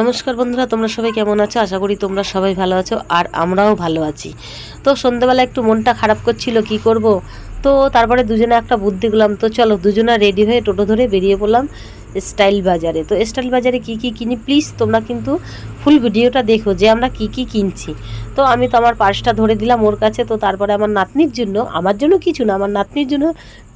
নমস্কার বন্ধুরা, তোমরা সবাই কেমন আছো? আশা করি তোমরা সবাই ভালো আছো আর আমরাও ভালো আছি। তো সন্ধ্যেবেলা একটু মনটা খারাপ করছিল, কি করব? তো তারপরে দুজনে একটা বুদ্ধি করলাম, তো চলো দুজনে রেডি হয়ে টোটো ধরে বেরিয়ে পড়লাম স্টাইল বাজারে। তো স্টাইল বাজারে কি কি কিনি প্লিজ তোমরা কিন্তু ফুল ভিডিওটা দেখো যে আমরা কি কি কিনছি। তো আমি তো আমার পার্সটা ধরে দিলাম ওর কাছে, তো তারপরে আমার নাতনির জন্য, আমার জন্য কিছু না, আমার নাতনির জন্য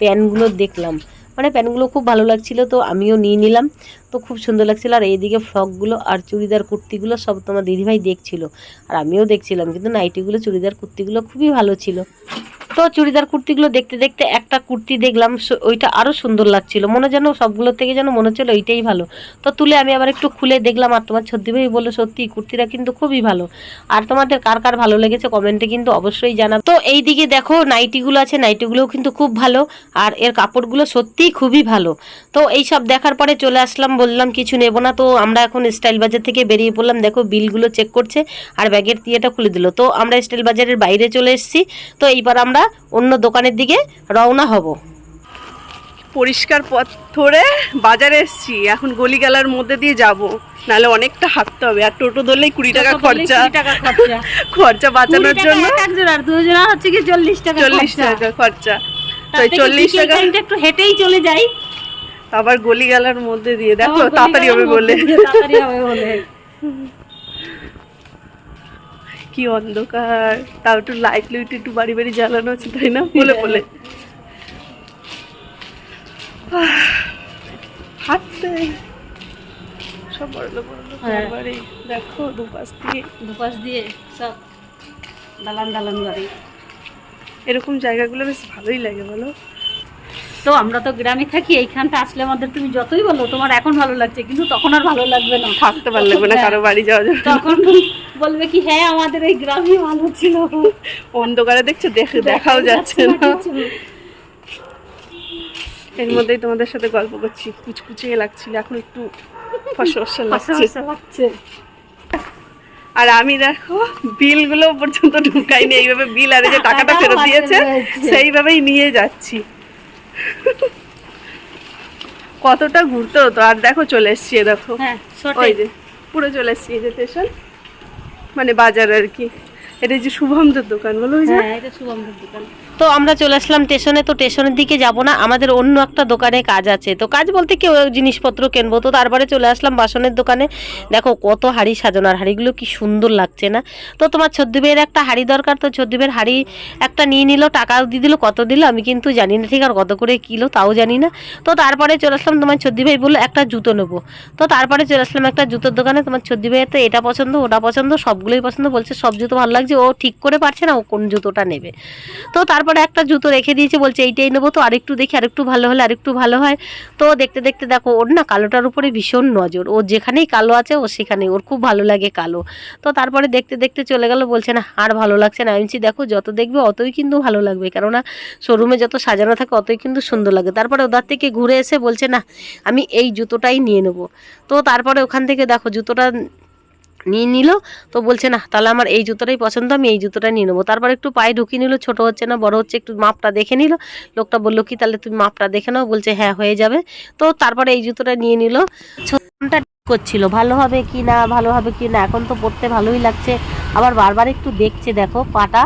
প্যানগুলো দেখলাম। মানে প্যানগুলো খুব ভালো লাগছিল, তো আমিও নিয়ে নিলাম। তো খুব সুন্দর লাগছিল। আর এইদিকে ফ্রকগুলো আর চুড়িদার কুর্তিগুলো সব তোমার দিদিভাই দেখছিল। আর আমিও দেখছিলাম, কিন্তু নাইটিগুলো, চুড়িদার কুর্তিগুলো খুবই ভালো ছিল। তো চুড়িদার কুর্তিগুলো দেখতে দেখতে একটা কুর্তি দেখলাম ওইটা আরও সুন্দর লাগছিল। মনে যেন সবগুলো থেকে যেন মনে হচ্ছিল ওইটাই ভালো। তো তুলে আমি আবার একটু খুলে দেখলাম, আর তোমার ছদ্দি ভাই বলল, সত্যি, কুর্তিটা কিন্তু খুবই ভালো। আর তোমাদের কার কার ভালো লেগেছে কমেন্টে কিন্তু অবশ্যই জানাবে। তো এইদিকে দেখো, নাইটিগুলো আছে, নাইটিগুলোও কিন্তু খুব ভালো। আর এর কাপড়গুলো সত্যিই খুবই ভালো। তো এই সব দেখার পরে চলে আসলাম বললাম কিছু নেব না। তো আমরা এখন স্টাইল বাজার থেকে বেরিয়ে পড়লাম। দেখো বিলগুলো চেক করছে আর ব্যাগের ইয়েটা খুলে দিল। তো আমরা স্টাইল বাজারের বাইরে চলে এসেছি। তো এইবার আমরা অন্য দোকানের দিকে রওনা হব। পরিষ্কার পথ ধরে বাজারে এসছি। এখন গলি গলিগালার মধ্যে দিয়ে যাব। নাহলে অনেকটা হাঁটতে হবে। আর টোটো ধরলেই কুড়ি টাকা খরচা। খরচা। বাঁচানোর জন্য। আর দুজনা হচ্ছে কি চল্লিশ টাকা চল্লিশ খরচা। টাকা তো চল্লিশ টাকা একটু হেঁটেই চলে যাই। আবার গলিগালার মধ্যে দিয়ে দেখো তাড়াতাড়ি হবে বলে। তাড়াতাড়ি হবে বলে। কি অন্ধকার। তাও একটু লাইট লুইট একটু বাড়ি বাড়ি জ্বালানো আছে তাই না? বলে বলে। হাঁটতে। সব বড় লোক হ্যাঁ। বাড়ি। দেখো দুপাশ দিয়ে। দুপাশ দিয়ে সব দালান দালান বাড়ি। এরকম জায়গাগুলো বেশ ভালোই লাগে বলো। তো আমরা তো গ্রামে থাকি এইখানটা আসলে আমাদের তুমি যতই বলো তোমার এখন ভালো লাগছে কিন্তু তখন আর ভালো লাগবে না। থাকতে ভালো লাগবে না কারও বাড়ি যাওয়া যাবে তখন বলবে কি হ্যাঁ আমাদের এই গ্রামই ভালো ছিল। অন্ধকারে দেখছ দেখ- দেখাও যাচ্ছে না এর মধ্যেই তোমাদের সাথে গল্প করছি কুচকুচিয়ে লাগছিল এখন একটু লাগছে। আর আমি দেখো বিলগুলো পর্যন্ত ঢুকাইনি এইভাবে বিল আর এই যে টাকাটা ফেরত দিয়েছে। সেইভাবেই নিয়ে যাচ্ছি। কতটা ঘুরতে হতো? আর দেখো চলে এসছি দেখো। হ্যাঁ ওই যে পুরো চলে এসছি যে স্টেশন মানে বাজার আর কি। এটা যে শুভমদের দোকান, বলো হ্যাঁ এটা শুভমদের দোকান। তো আমরা চলে আসলাম স্টেশনে, তো স্টেশনের দিকে যাব না, আমাদের অন্য একটা দোকানে কাজ আছে। তো কাজ বলতে কেউ জিনিসপত্র কিনবো। তো তারপরে চলে আসলাম বাসনের দোকানে। দেখো, কত হাড়ি সাজানো, আর হাড়িগুলো কি সুন্দর লাগছে না। তো তোমার ছদ্দীপের একটা হাড়ি দরকার, তো ছদ্দীপের হাড়ি একটা নিয়ে নিল টাকাও দিয়ে দিল, কত দিল, আমি কিন্তু জানি না, ঠিক আর কত করে কিলো, তাও জানি না। তো তারপরে চলে আসলাম, তোমার ছদ্দি ভাই বলল একটা জুতো নেব। তো তারপরে চলে আসলাম একটা জুতোর দোকানে, তোমার ছদ্দি ভাইয়ের তো এটা পছন্দ, ওটা পছন্দ, সবগুলোই পছন্দ, বলছে সব জুতো ভালো লাগছে ও ঠিক করে পারছে না, ও কোন জুতোটা নেবে। তো তারপরে একটা জুতো রেখে দিয়েছে, বলছে এইটাই নেব তো, আরেকটু দেখি, আরেকটু ভালো হলে আরেকটু ভালো হয়। তো দেখতে দেখতে দেখো, ওর না কালোটার উপরে ভীষণ নজর, ও যেখানেই কালো আছে, ও সেখানেই, ওর খুব ভালো লাগে কালো। তো তারপরে দেখতে দেখতে চলে গেল, বলছে না, আর ভালো লাগছে না। আমি দেখো, যত দেখবে অতই কিন্তু ভালো লাগবে, কেননা শোরুমে যত সাজানো থাকে, অতই কিন্তু সুন্দর লাগে। তারপরে ওদার থেকে ঘুরে এসে বলছে, না, আমি এই জুতোটাই নিয়ে নেব। তো তারপরে ওখান থেকে দেখো, জুতোটা নিয়ে নিল। তো বলছে না তাহলে আমার এই জুতোটাই পছন্দ, আমি এই জুতোটা নিয়ে নেব। তারপর একটু পায়ে ঢুকিয়ে নিল, ছোট হচ্ছে না, বড় হচ্ছে, একটু মাপটা দেখে নিল। লোকটা বলল, কি, তাহলে তুমি মাপটা দেখে নাও। বলছে হ্যাঁ হয়ে যাবে। তো তারপরে এই জুতোটা নিয়ে নিল। ছোটটা করছিল, ভালো হবে কি না, ভালো হবে কি না? এখন তো পড়তে ভালোই লাগছে। আবার বারবার একটু দেখছে, দেখো, পাটা।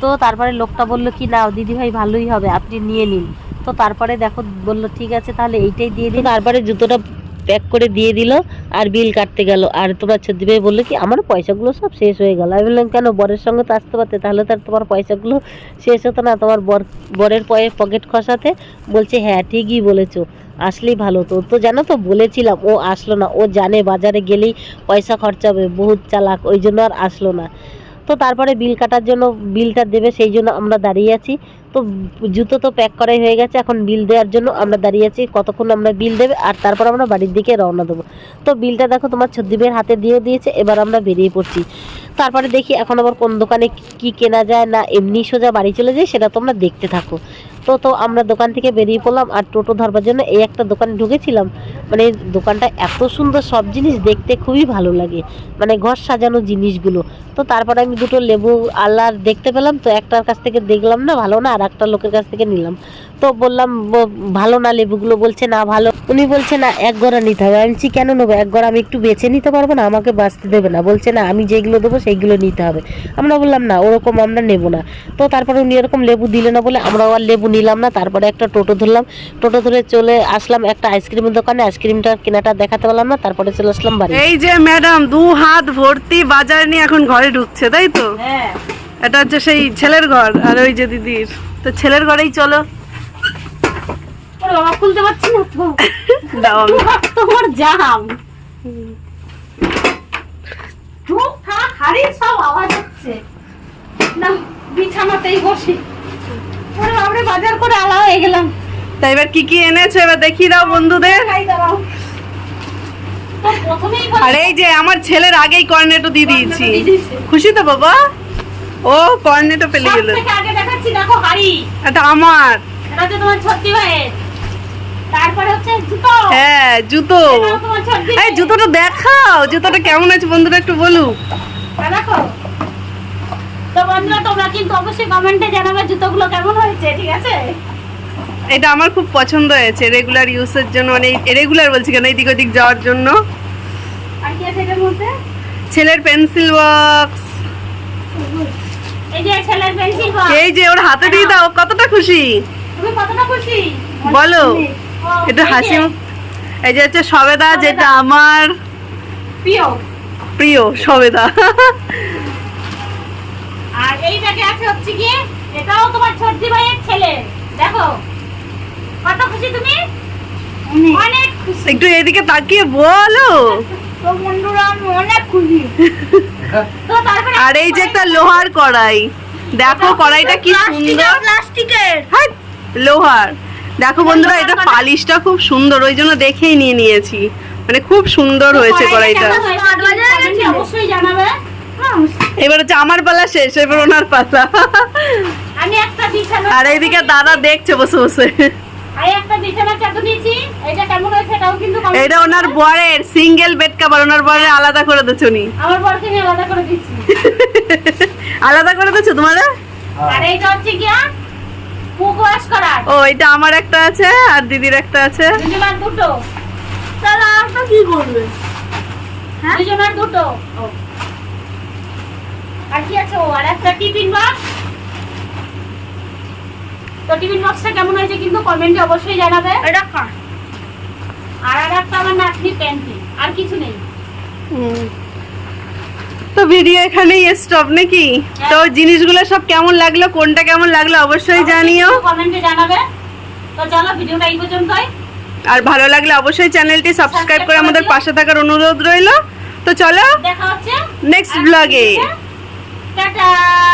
তো তারপরে লোকটা বলল, কি, না দিদি ভাই ভালোই হবে, আপনি নিয়ে নিন। তো তারপরে দেখো, বলল, ঠিক আছে, তাহলে এইটাই দিয়ে দিন। তারপরে জুতোটা প্যাক করে দিয়ে দিল আর বিল কাটতে গেল। আর তোমার ভাই বলল কি, আমার পয়সাগুলো সব শেষ হয়ে গেল। আমি বললাম, কেন? বরের সঙ্গে তো আসতে পারতে। তাহলে তার তোমার পয়সাগুলো শেষ হতো না। তোমার বর, বরের পয়ে পকেট খসাতে বলছে হ্যাঁ ঠিকই বলেছ। আসলেই ভালো তো। তো জানো তো, বলেছিলাম, ও আসলো না। ও জানে বাজারে গেলেই পয়সা খরচা হবে, বহুত চালাক। ওই জন্য আর আসলো না। তো তারপরে বিল কাটার জন্য বিলটা দেবে, সেই জন্য আমরা দাঁড়িয়ে আছি। তো জুতো তো প্যাক করাই হয়ে গেছে, এখন বিল দেওয়ার জন্য আমরা দাঁড়িয়ে আছি, কতক্ষণ আমরা বিল দেবে আর তারপর আমরা বাড়ির দিকে রওনা দেবো। তো বিলটা দেখো তোমার ছদ্দীপের হাতে দিয়ে দিয়েছে, এবার আমরা বেরিয়ে পড়ছি। তারপরে দেখি এখন আবার কোন দোকানে কি কেনা যায় না, এমনি সোজা বাড়ি চলে যায় সেটা তোমরা দেখতে থাকো। তো তো আমরা দোকান থেকে বেরিয়ে পড়লাম আর টোটো ধরবার জন্য এই একটা দোকানে ঢুকেছিলাম। মানে দোকানটা এত সুন্দর সব জিনিস দেখতে খুবই ভালো লাগে। মানে ঘর সাজানো জিনিসগুলো। তো তারপরে আমি দুটো লেবু আল্লাহর দেখতে পেলাম, তো একটার কাছ থেকে দেখলাম না, ভালো না, আর একটা লোকের কাছ থেকে নিলাম। তো বললাম ভালো না লেবুগুলো? বলছে, না, ভালো। উনি বলছে, না, এক গড়া নিতে হবে। আমি বলছি, কেন নেব? এক গড়া আমি একটু বেছে নিতে পারব না, আমাকে বাঁচতে দেবে না। বলছে, না, আমি যেগুলো দেবো সেইগুলো নিতে হবে। আমরা বললাম, না, ওরকম আমরা নেব না। তো তারপরে উনি এরকম লেবু দিলে না বলে আমরা আর লেবু নিলাম না তারপরে একটা টোটো ধরলাম। টোটো ধরে চলে আসলাম একটা আইসক্রিমের দোকানে আইসক্রিমটা কেনাটা দেখাতে পারলাম না তারপরে চলে আসলাম বাড়ি। এই যে ম্যাডাম দু হাত ভর্তি বাজার নিয়ে এখন ঘরে ঢুকছে তাই তো? হ্যাঁ। এটা হচ্ছে সেই ছেলের ঘর আর ওই যে দিদির। তো ছেলের ঘরেই চলো। খুলতে পারছি না তো। দাও তোমার জাম। ঢুক থাক হাড়ি সব আওয়াজ হচ্ছে। না বিছানাতেই বসি। বাবরে বাজার করে আলা হয়ে গেলাম। তাই এবার কি কি এনেছো এবার দেখিয়ে দাও বন্ধুদের। তো আর এই যে আমার ছেলের আগেই কর্নেটো দিয়ে দিয়েছি। খুশি তো বাবা? ও কর্নেটো পেলে গেল। এটা আমার। এটা হচ্ছে তোমার ছত্তি ভাইয়ের। তারপরে হচ্ছে জুতো। হ্যাঁ জুতো। এই জুতোটা দেখাও। জুতোটা কেমন আছে বন্ধুরা একটু বলুক। দেখো। বন্ধুরা তোমরা কিন্তু অবশ্যই কমেন্টে জানাবে জুতোগুলো কেমন হয়েছে ঠিক আছে? এটা আমার খুব পছন্দ হয়েছে রেগুলার ইউজের জন্য মানে রেগুলার বলছি কেন এদিক ওদিক যাওয়ার জন্য। আর কি আছে এটার মধ্যে? ছেলের পেন্সিল বক্স এই যে ছেলের পেন্সিল বক্স এই যে ওর হাতে দিয়ে দাও কতটা খুশি? তুমি কতটা খুশি? বলো। এই হাসি যে, এই যে হচ্ছে সবেদা। যেটা আমার প্রিয়। প্রিয় সবেদা। এই ব্যাগে আছে হচ্ছে কি এটাও তোমার ভাইয়ের ছেলে। দেখো কত খুশি তুমি? অনেক। খুশি। একটু এদিকে তাকিয়ে বলো। তো বন্ধুরা আমি অনেক খুশি। তো তারপরে আর এই যে একটা লোহার কড়াই। দেখো কড়াইটা কি সুন্দর। প্লাস্টিকের। হাট, লোহার। দেখো বন্ধুরা এটা পালিশটা খুব সুন্দর ওই জন্য দেখেই নিয়ে নিয়েছি। মানে খুব সুন্দর হয়েছে কড়াইটা অবশ্যই জানাবে। এবার হচ্ছে আমার পালা শেষ এবার ওনার পালা। আমি একটা বিছানা আর এইদিকে দাদা দেখছে বসে বসে। আমি একটা বিছানা চাদর নিয়েছি এটা কেমন হয়েছে কিন্তু এটা ওনার বরের সিঙ্গেল বেড কাভার ওনার বরের আলাদা করে দিচ্ছ নি আমার বরকে আমি আলাদা করে দিচ্ছি আলাদা করে দিচ্ছ আর এইটা হচ্ছে কি ও এটা আমার একটা আছে আর দিদির একটা আছে। দুজনের দুটো। তাহলে আপনি কি করবে? দুজনের দুটো। আর কি আছে ও আর একটা টিফিন বক্স তো টিফিন বক্সটা কেমন হয়েছে কিন্তু কমেন্টে অবশ্যই জানাবে। এটা কার আর আর একটা আমার নাতনি প্যান্টি আর কিছু নেই। তো ভিডিও এখানেই স্টপ নাকি? তো জিনিসগুলো সব কেমন লাগল কোনটা কেমন লাগল অবশ্যই জানিও। কমেন্টে জানাবে। তো চলো ভিডিওটা এই পর্যন্তই। আর ভালো লাগলে অবশ্যই চ্যানেলটি সাবস্ক্রাইব করে আমাদের পাশে থাকার অনুরোধ রইল। তো চলো দেখা হচ্ছে নেক্সট ব্লগে ટાટા!